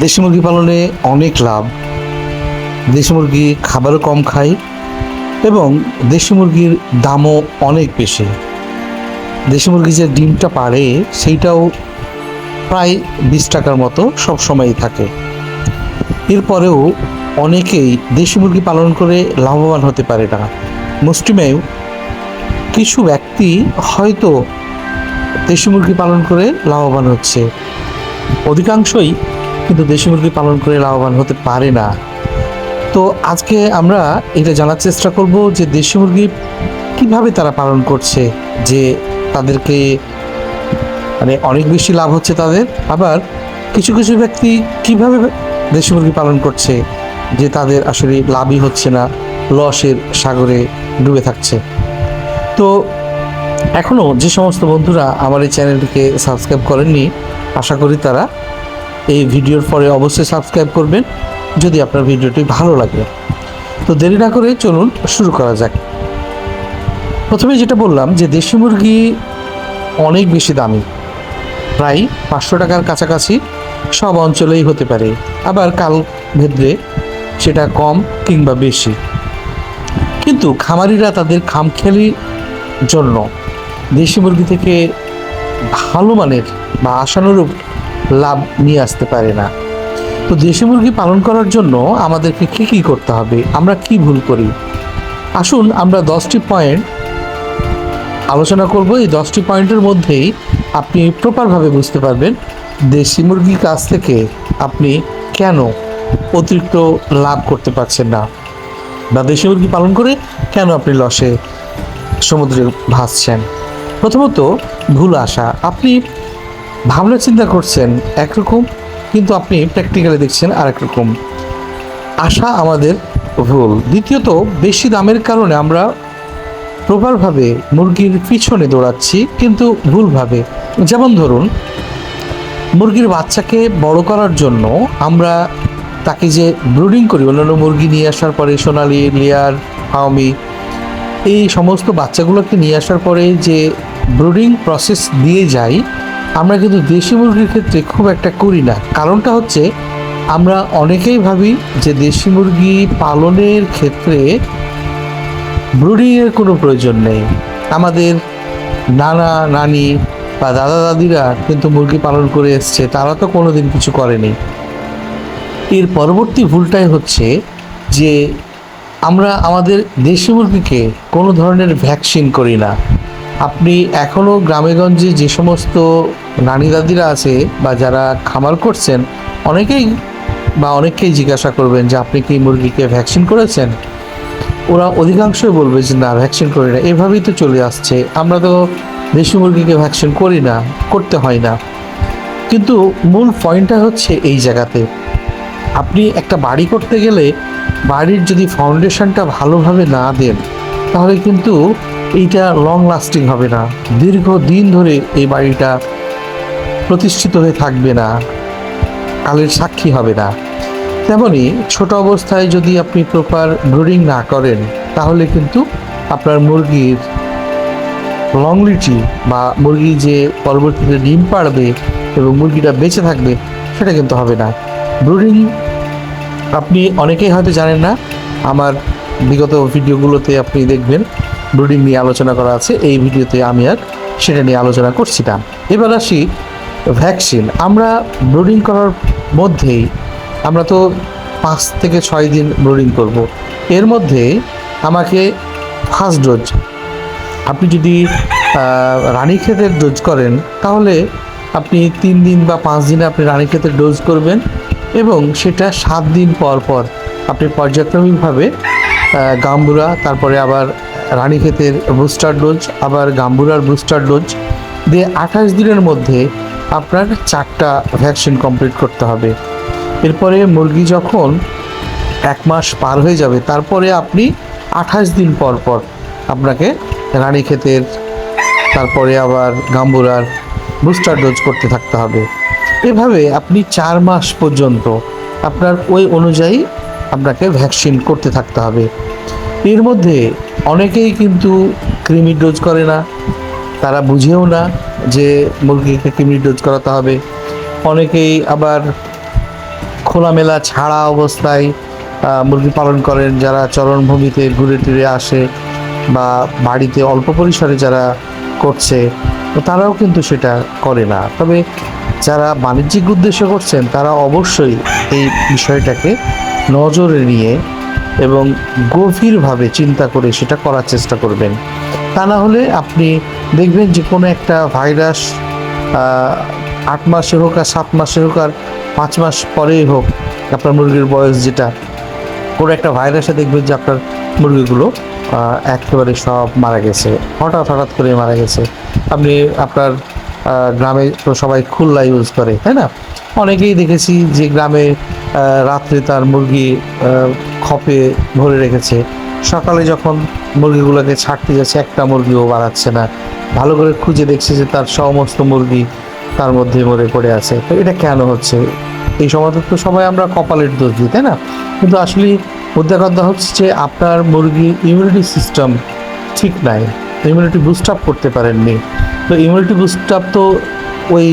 দেশি মুরগি পালনে অনেক লাভ। দেশি মুরগি খাবারও কম খায় এবং দেশি মুরগির দামও অনেক বেশি। দেশি মুরগি যে ডিমটা পারে সেইটাও প্রায় বিশ টাকার মতো সবসময়ই থাকে। এরপরেও অনেকেই দেশি মুরগি পালন করে লাভবান হতে পারে না। মুষ্টিমেয় কিছু ব্যক্তি হয়তো দেশি মুরগি পালন করে লাভবান হচ্ছে। অধিকাংশই কিন্তু দেশি মুরগি পালন করে লাভবান হতে পারে না। তো আজকে আমরা এটা জানার চেষ্টা করব যে দেশি মুরগি কীভাবে তারা পালন করছে, যে তাদেরকে মানে অনেক বেশি লাভ হচ্ছে তাদের, আবার কিছু কিছু ব্যক্তি কীভাবে দেশি মুরগি পালন করছে, যে তাদের আসলে লাভই হচ্ছে না, লসের সাগরে ডুবে থাকছে। তো এখনও যে সমস্ত বন্ধুরা আমার এই চ্যানেলটিকে সাবস্ক্রাইব করেননি, আশা করি তারা এই ভিডিওর পরে অবশ্যই সাবস্ক্রাইব করবেন যদি আপনার ভিডিওটি ভালো লাগে। তো দেরি না করে চলুন শুরু করা যাক। প্রথমে যেটা বললাম যে দেশি মুরগি অনেক বেশি দামি। প্রায় পাঁচশো টাকার কাছাকাছি সব অঞ্চলেই হতে পারে। আবার কাল ভেদ্রে সেটা কম কিংবা বেশি। কিন্তু খামারিরা তাদের খামখেয়ালির জন্য দেশি মুরগি থেকে ভালো মানের বা আশানুরূপ লাভ নিয়ে আসতে পারে না। তো দেশি মুরগি পালন করার জন্য আমাদেরকে কী কী করতে হবে? আমরা কি ভুল করি? আসুন আমরা দশটি পয়েন্ট আলোচনা করব। এই দশটি পয়েন্টের মধ্যেই আপনি প্রপারভাবে বুঝতে পারবেন দেশি মুরগির কাছ থেকে আপনি কেন অতিরিক্ত লাভ করতে পারছেন না বা দেশি মুরগি পালন করে কেন আপনি লসে সমুদ্রে ভাসছেন? প্রথমত ভুল আশা। আপনি ভাবনা চিন্তা করছেন একরকম, কিন্তু আপনি প্র্যাকটিক্যালি দেখছেন আরেক রকম আশা আমাদের ভুল। দ্বিতীয়ত, বেশি দামের কারণে আমরা প্রপারভাবে মুরগির পিছনে দৌড়াচ্ছি, কিন্তু ভুলভাবে। যেমন ধরুন, মুরগির বাচ্চাকে বড় করার জন্য আমরা তাকে যে ব্রুডিং করি, অন্যান্য মুরগি নিয়ে আসার পরে, সোনালি, লেয়ার, হাওমি, এই সমস্ত বাচ্চাগুলোকে নিয়ে আসার পরে যে ব্রুডিং প্রসেস দিয়ে যাই আমরা কিন্তু দেশি মুরগির ক্ষেত্রে খুব একটা করি না। কারণটা হচ্ছে, আমরা অনেকেই ভাবি যে দেশি মুরগি পালনের ক্ষেত্রে ব্রুডিংয়ের কোনো প্রয়োজন নেই। আমাদের নানা নানি বা দাদা দাদিরা কিন্তু মুরগি পালন করে এসছে, তারা তো কোনো দিন কিছু করেনি। এর পরবর্তী ভুলটাই হচ্ছে যে আমরা আমাদের দেশি মুরগিকে কোনো ধরনের ভ্যাকসিন করি না। আপনি এখনও গ্রামেগঞ্জে যে সমস্ত নানি দাদিরা আছে বা যারা খামার করছেন, অনেকেই বা অনেককেই জিজ্ঞাসা করবেন যে আপনি কি মুরগিকে ভ্যাকসিন করেছেন? ওরা অধিকাংশই বলবে যে না, ভ্যাকসিন করি না। এভাবেই তো চলে আসছে। আমরা তো দেশি মুরগিকে ভ্যাকসিন করি না, করতে হয় না। কিন্তু মূল পয়েন্টটা হচ্ছে এই জায়গাতে। আপনি একটা বাড়ি করতে গেলে বাড়ির যদি ফাউন্ডেশনটা ভালোভাবে না দেন, তাহলে কিন্তু এইটা লং লাস্টিং হবে না। দীর্ঘ দিন ধরে এই বাড়িটা প্রতিষ্ঠিত হয়ে থাকবে না, কালের সাক্ষী হবে না। তেমনি ছোট অবস্থায় যদি আপনি প্রপার ব্রুডিং না করেন, তাহলে কিন্তু আপনার মুরগির লংলিটি বা মুরগি যে পরবর্তীতে ডিম পাড়বে এবং মুরগিটা বেঁচে থাকবে, সেটা কিন্তু হবে না। ব্রুডিং আপনি অনেকেই হয়তো জানেন না, আমার বিগত ভিডিওগুলোতে আপনি দেখবেন ব্রুডিং নিয়ে আলোচনা করা আছে। এই ভিডিওতে আমি আর সেটা নিয়ে আলোচনা করছি না। এবার আসি ভ্যাকসিন। আমরা ব্রুডিং করার মধ্যেই আমরা তো পাঁচ থেকে ছয় দিন ব্রুডিং করব। এর মধ্যে আমাকে ফার্স্ট ডোজ, আপনি যদি রানীক্ষেতের ডোজ করেন, তাহলে আপনি তিন দিন বা পাঁচ দিনে আপনি রানীক্ষেতের ডোজ করবেন এবং সেটা সাত দিন পর পর আপনি পর্যায়ক্রমিকভাবে গাম্বুরা তারপরে আবার রানীক্ষেতের বুস্টার ডোজ, আবার গাম্বুরার বুস্টার ডোজ দিয়ে আঠাশ দিনের মধ্যে আপনার চারটা ভ্যাকসিন কমপ্লিট করতে হবে। এরপরে মুরগি যখন এক মাস পার হয়ে যাবে, তারপরে আপনি আঠাশ দিন পর পর আপনাকে রানীক্ষেতের তারপরে আবার গাম্বুরার বুস্টার ডোজ করতে থাকতে হবে। এভাবে আপনি চার মাস পর্যন্ত আপনার ওই অনুযায়ী আপনাকে ভ্যাকসিন করতে থাকতে হবে। এর মধ্যে অনেকেই কিন্তু কৃমি ডোজ করে না। তারা বুঝেও না যে মুরগিকে কৃমি ডোজ করাতে হবে। অনেকেই আবার খোলামেলা ছাড়া অবস্থায় মুরগি পালন করেন। যারা চরণভূমিতে ঘুরে টুরে আসে বা বাড়িতে অল্প পরিসরে যারা করছে তারাও কিন্তু সেটা করে না। তবে যারা বাণিজ্যিক উদ্দেশ্যে করছেন, তারা অবশ্যই এই বিষয়টাকে নজরে নিয়ে এবং গভীরভাবে চিন্তা করে সেটা করার চেষ্টা করবেন। তা না হলে আপনি দেখবেন যে কোনো একটা ভাইরাস আট মাসে হোক আর সাত মাসে হোক আর পাঁচ মাস পরেই হোক, আপনার মুরগির বয়স যেটা, কোনো একটা ভাইরাসে দেখবেন যে আপনার মুরগিগুলো একেবারে সব মারা গেছে। হঠাৎ হঠাৎ করে মারা গেছে। আপনি আপনার গ্রামে তো সবাই খুল্লা ইউজ করে, তাই না? অনেকেই দেখেছি যে গ্রামে রাত্রে তার মুরগি খপে ভরে রেখেছে। সকালে যখন মুরগিগুলোকে ছাড়তে যাচ্ছে, একটা মুরগিও বাড়াচ্ছে না। ভালো করে খুঁজে দেখছে যে তার সমস্ত মুরগি তার মধ্যে মরে পড়ে আছে। তো এটা কেন হচ্ছে? এই সময় তো সবাই আমরা কপালের দোষ দিই, তাই না? কিন্তু আসলে মুদ্রা কথা হচ্ছে যে আপনার মুরগির ইমিউনিটি সিস্টেম ঠিক নাই। ইমিউনিটি বুস্ট আপ করতে পারেননি। তো ইমিউনিটি বুস্ট আপ তো ওই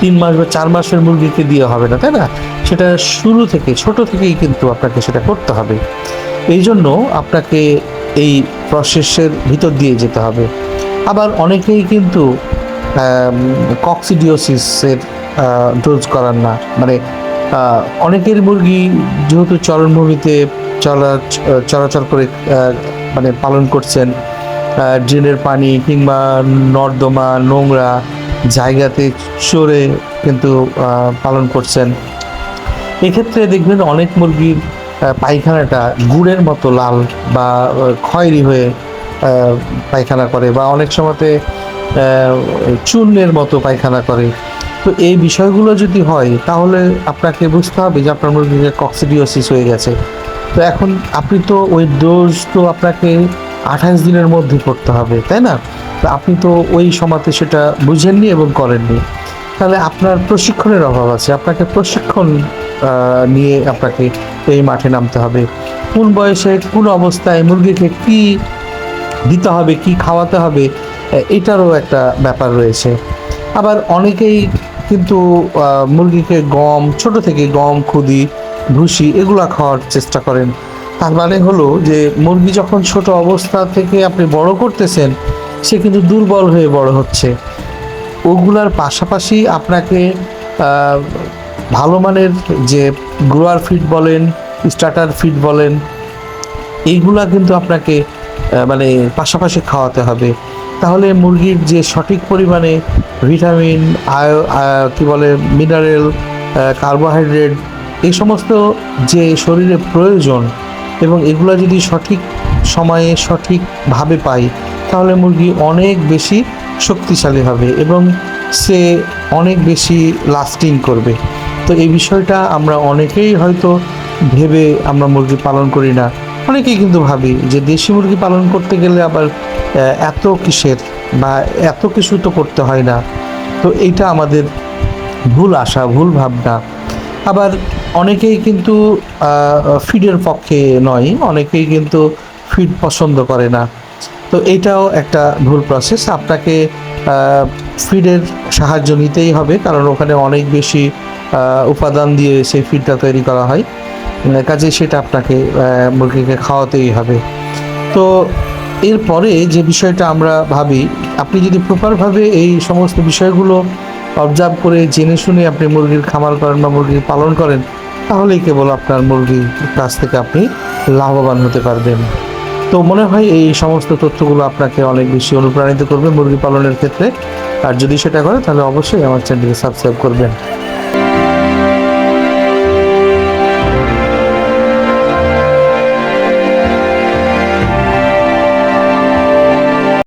তিন মাস বা চার মাসের মুরগিকে দিয়ে হবে না, তাই না? সেটা শুরু থেকে, ছোট থেকেই কিন্তু আপনাকে সেটা করতে হবে। এই জন্য আপনাকে এই প্রসেসের ভিতর দিয়ে যেতে হবে। আবার অনেকেই কিন্তু কক্সিডিওসিসের ডোজ করান না। মানে অনেকের মুরগি যেহেতু চরণভূমিতে চলা চলাচল করে মানে পালন করছেন ড্রেনের পানি কিংবা নর্দমা, নোংরা জায়গাতে চড়ে কিন্তু পালন করছেন। এক্ষেত্রে দেখবেন অনেক মুরগির পায়খানাটা গুড়ের মতো লাল বা খয়েরি হয়ে পায়খানা করে বা অনেক সময়তে চূর্ণের মতো পায়খানা করে। তো এই বিষয়গুলো যদি হয়, তাহলে আপনাকে বুঝতে হবে যে আপনার মুরগির কক্সিডিওসিস হয়ে গেছে। তো এখন আপনি তো ওই ডোজ তো আপনাকে আঠাশ দিনের মধ্যে করতে হবে, তাই না? আপনি তো ওই সময়তে সেটা বুঝেননি এবং করেননি। তাহলে আপনার প্রশিক্ষণের অভাব আছে। আপনাকে প্রশিক্ষণ নিয়ে আপনাকে এই মাঠে নামতে হবে। কোন বয়সে, কোন অবস্থায় মুরগিকে কি দিতে হবে, কি খাওয়াতে হবে, এটারও একটা ব্যাপার রয়েছে। আবার অনেকেই কিন্তু মুরগিকে গম, ছোট থেকে গম, খুদি, ভুসি এগুলা খাওয়ার চেষ্টা করেন। তার মানে হলো যে মুরগি যখন ছোট অবস্থা থেকে আপনি বড় করতেছেন, সে কিন্তু দুর্বল হয়ে বড় হচ্ছে। ওগুলার পাশাপাশি আপনাকে ভালো মানের যে গ্রোয়ার ফিড বলেন, স্টার্টার ফিড বলেন এইগুলা কিন্তু আপনাকে মানে পাশাপাশি খাওয়াতে হবে। তাহলে মুরগির যে সঠিক পরিমাণে ভিটামিন, আয় কী বলে, মিনারেল কার্বোহাইড্রেট এই সমস্ত যে শরীরে প্রয়োজন এবং এগুলো যদি সঠিক সময়ে সঠিকভাবে পাই, তাহলে মুরগি অনেক বেশি শক্তিশালী হবে এবং সে অনেক বেশি লাস্টিং করবে। তো এই বিষয়টা আমরা অনেকেই হয়তো ভেবে আমরা মুরগি পালন করি না। অনেকেই কিন্তু ভাবি যে দেশি মুরগি পালন করতে গেলে আবার এত কিসের বা এত কিছু তো করতে হয় না। তো এইটা আমাদের ভুল আশা, ভুল ভাবনা। আবার অনেকেই কিন্তু ফিডের পক্ষে নয়, অনেকেই কিন্তু ফিড পছন্দ করে না। তো এটাও একটা ভুল প্রসেস আপনাকে ফিডের সাহায্য নিতেই হবে, কারণ ওখানে অনেক বেশি উপাদান দিয়ে সেই ফিডটা তৈরি করা হয়। কাজে সেটা আপনাকে মুরগিকে খাওয়াতেই হবে। তো এরপরে যে বিষয়টা আমরা ভাবি, আপনি যদি প্রপারভাবে এই সমস্ত বিষয়গুলো অবজার্ভ করে জেনে শুনে আপনি মুরগির খামার করেন বা মুরগির পালন করেন, তাহলেই কেবল আপনার মুরগির কাছ থেকে আপনি লাভবান হতে পারবেন। তো মনে হয় এই সমস্ত তথ্যগুলো আপনাকে অনেক বেশি অনুপ্রাণিত করবে মুরগি পালনের ক্ষেত্রে। আর যদি সেটা করে, তাহলে অবশ্যই আমার চ্যানেলকে সাবস্ক্রাইব করবেন।